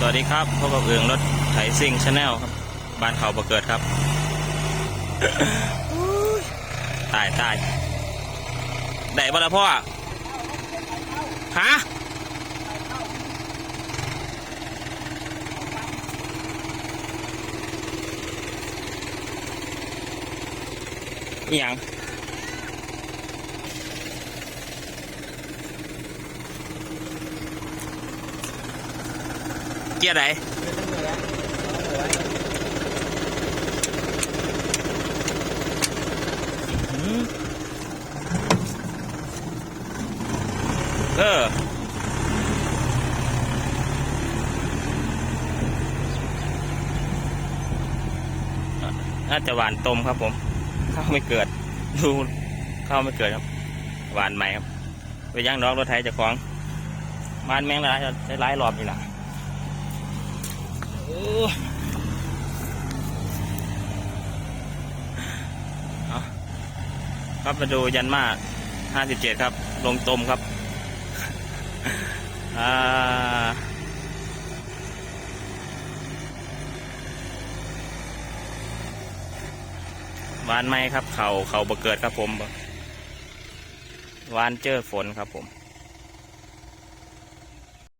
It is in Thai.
สวัสดีครับพบกับเอืองรถไถซิ่งชาแนลครับ บ้านเขาประเกิดครับ ตายตายได้บ่ละพ่อ ฮะอหย่าง เกียร์ไหนหืมเออน่าจะหวานต้มครับผม ข้าวไม่เกิด ดูข้าวไม่เกิดครับ หวานใหม่ครับ ไปย่างน้องรถไถเจะคล้อง มานแมงละได้หลายรอบนี่ล่ะโอ้เอา ครับมาดูยันมา57ครับ ลงตมครับอ่าวานไหมครับ เขาเขาบะเกิดครับผมวานเจอฝนครับผม